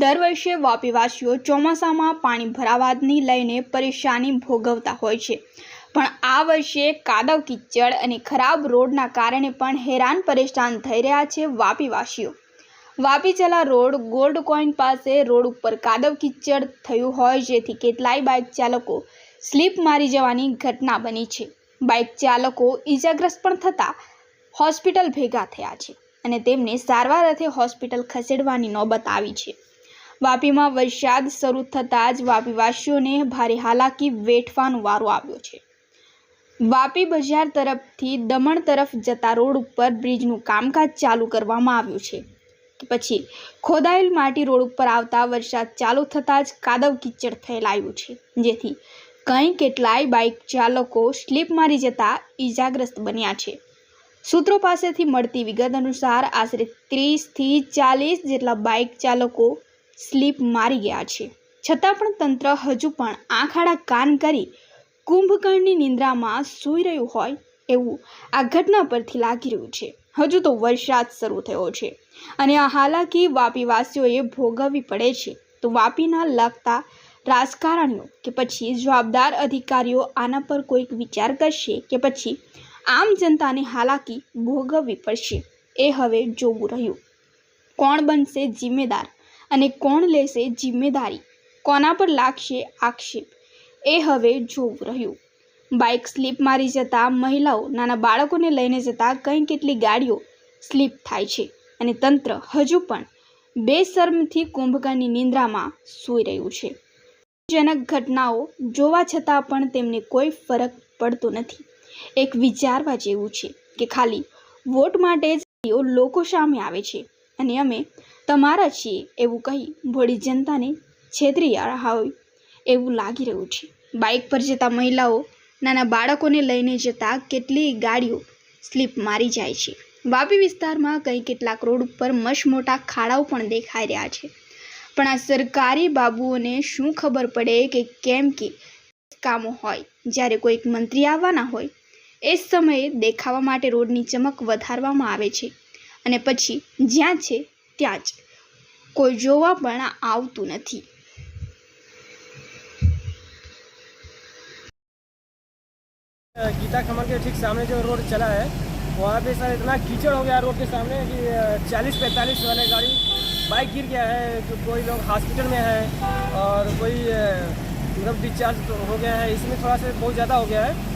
દર વર્ષે વાપીવાસીઓ ચોમાસામાં પાણી ભરાવાને લઈને પરેશાની ભોગવતા હોય છે. પણ આ વર્ષે કાદવ કિચડ અને ખરાબ રોડના કારણે પણ હેરાન પરેશાન થઈ રહ્યા છે વાપીવાસીઓ. વાપીચલા રોડ ગોલ્ડ કોઈન પાસે રોડ ઉપર કાદવ કિચડ થયું હોય જેથી કેટલાય બાઇક ચાલકો સ્લીપ મારી જવાની ઘટના બની છે. બાઇક ચાલકો ઈજાગ્રસ્ત પણ થતાં હોસ્પિટલ ભેગા થયા છે અને તેમને સારવાર અર્થે હોસ્પિટલ ખસેડવાની નોબત આવી છે. વાપીમાં વરસાદ શરૂ થતાં જ વાપીવાસીઓને ભારે હાલાકી વેઠવાનો વારો આવ્યો છે. વાપી બજાર તરફથી દમણ તરફ જતા રોડ ઉપર બ્રિજનું કામકાજ ચાલુ કરવામાં આવ્યું છે. પછી ખોદાયેલ માટી રોડ ઉપર આવતા વરસાદ ચાલુ થતાં જ કાદવ કિચડ ફેલાયું છે, જેથી કંઈ કેટલાય બાઇક ચાલકો સ્લીપ મારી જતા ઈજાગ્રસ્ત બન્યા છે. સૂત્રો પાસેથી મળતી વિગત અનુસાર આશરે ત્રીસથી ચાલીસ જેટલા બાઇક ચાલકો સ્લીપ મારી ગયા છે. છતાં પણ તંત્ર હજુ પણ આંખાડા કાન કરી કુંભકર્ણની નિંદ્રામાં સૂઈ રહ્યું હોય એવું આ ઘટના પરથી લાગી રહ્યું છે. હજુ તો વરસાદ શરૂ થયો છે અને આ હાલાકી વાપીવાસીઓએ ભોગવવી પડે છે. તો વાપીના લગતા રાજકારણીઓ કે પછી જવાબદાર અધિકારીઓ આના પર કોઈક વિચાર કરશે કે પછી આમ જનતાને હાલાકી ભોગવવી પડશે. એ હવે જોવું રહ્યું. કોણ બનશે જિમ્મેદાર? અને કોણ લેશે જિમ્મેદારી? કોના પર લાગશે આક્ષેપ? એ હવે જોવું રહ્યું. બાઇક સ્લીપ મારી જતા મહિલાઓ, નાના બાળકોને લઈને જતા કંઈ કેટલી ગાડીઓ સ્લીપ થાય છે અને તંત્ર હજુ પણ બેશરમથી કુંભકર્ણની નિંદ્રામાં સૂઈ રહ્યું છે. જનક ઘટનાઓ જોવા છતાં પણ તેમને કોઈ ફરક પડતો નથી. એક વિચારવા જેવું છે કે ખાલી વોટ માટે જ લોકો સામે આવે છે. અને અમે તમારા છીએ એવું કહી ભોળી જનતાને છેતરી હોય એવું લાગી રહ્યું છે. બાઇક પર જતા મહિલાઓ નાના બાળકોને લઈને જતા કેટલી ગાડીઓ સ્લીપ મારી જાય છે. વાપી વિસ્તારમાં કંઈ કેટલાક રોડ ઉપર મસ્ત મોટા ખાડાઓ પણ દેખાઈ રહ્યા છે. પણ આ સરકારી બાબુઓને શું ખબર પડે કે કેમ કે કામો હોય, જ્યારે કોઈક મંત્રી આવવાના હોય, એ સમયે દેખાવા માટે રોડની ચમક વધારવામાં આવે છે. અને પછી જ્યાં છે ત્યાં જ કોઈ જોવા પણ આવતું નથી गीता कमल के ठीक सामने जो रोड चला है वहाँ पे सर इतना कीचड़ हो गया रोड के सामने कि चालीस पैंतालीस वाले गाड़ी बाइक गिर गया है तो कोई लोग हॉस्पिटल में है और कोई अ, मतलब डिस्चार्ज हो गया है इसमें थोड़ा सा बहुत ज़्यादा हो गया है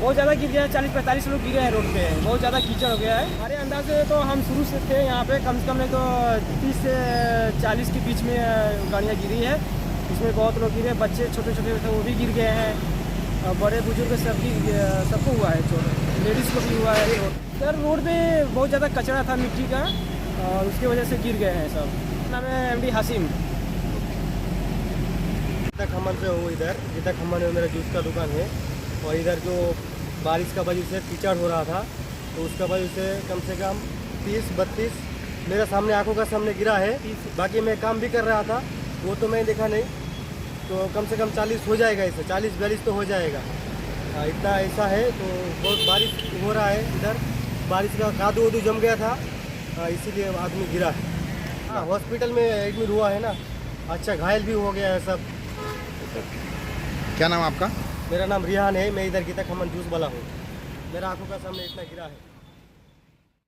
बहुत ज़्यादा गिर गया है चालीस पैंतालीस लोग गिरे हैं रोड पे। बहुत ज़्यादा कीचड़ हो गया है। हमारे अंदाज से तो हम शुरू से थे यहाँ पे कम से कम नहीं तो तीस से चालीस के बीच में गाड़ियाँ गिरी है। इसमें बहुत लोग गिरे बच्चे छोटे छोटे थे वो भी गिर गए हैं। और बड़े बुज़ुर्ग सबकी अ, सबको हुआ है चोट लेडीज़ को भी हुआ है सर रोड पे बहुत ज़्यादा कचरा था मिट्टी का और उसकी वजह से गिर गए हैं सब। नाम है एम डी हासिम गीता खम्मन से हूँ इधर गीता खम्मन में मेरा जूस का दुकान है और इधर जो बारिश का वजह से कीचड़ हो रहा था तो उसका वजह से कम से कम तीस बत्तीस मेरे सामने आँखों का सामने गिरा है। बाकी मैं काम भी कर रहा था वो तो मैं देखा नहीं। तो कम से कम चालीस हो जाएगा इसे चालीस बयालीस तो हो जाएगा। हाँ, इतना ऐसा है तो बहुत बारिश हो रहा है इधर। बारिश का कादू वदू जम गया था हाँ, इसीलिए आदमी गिरा है। हाँ हॉस्पिटल में एडमिट हुआ है ना अच्छा घायल भी हो गया है सब। क्या नाम आपका? मेरा नाम रिहान है मैं इधर गीता खमन जूस वाला हूँ मेरा आंखों का सामने इतना गिरा है